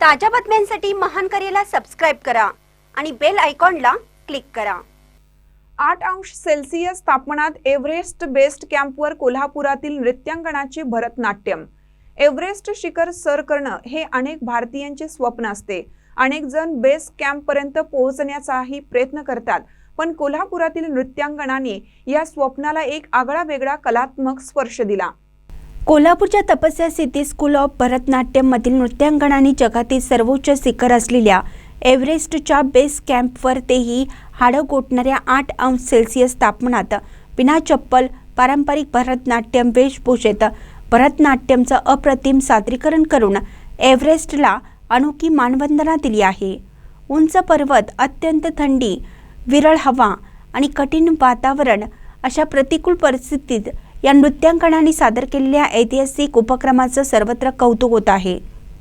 ताज्या बातम्यांसाठी महान करेला सबस्क्राईब करा आणि बेल आयकॉनला क्लिक करा. आठ अंश सेल्सिअस तापमानात एव्हरेस्ट बेस्ट कॅम्पवर कोल्हापुरातील नृत्यांगणाचे भरतनाट्यम. एव्हरेस्ट शिखर सर करणं हे अनेक भारतीयांचे स्वप्न असते. अनेक जण बेस कॅम्पपर्यंत पोहोचण्याचाही प्रयत्न करतात पण कोल्हापुरातील नृत्यांगणाने या स्वप्नाला एक आगळा वेगळा कलात्मक स्पर्श दिला. कोल्हापूरच्या तपस्या सिटी स्कूल ऑफ भरतनाट्यममधील नृत्यांगणाने जगातील सर्वोच्च शिखर असलेल्या एव्हरेस्टच्या बेस कॅम्पवर तेही हाडं गोठणाऱ्या आठ अंश सेल्सिअस तापमानात बिना चप्पल पारंपरिक भरतनाट्यम वेशभूषेत भरतनाट्यमचं अप्रतिम सादरीकरण करून एव्हरेस्टला अनोखी मानवंदना दिली आहे. उंच पर्वत अत्यंत थंडी विरळ हवा आणि कठीण वातावरण अशा प्रतिकूल परिस्थितीत या नृत्यांकनाने सादर केलेल्या ऐतिहासिक उपक्रमाचं सर्वत्र कौतुक होत आहे.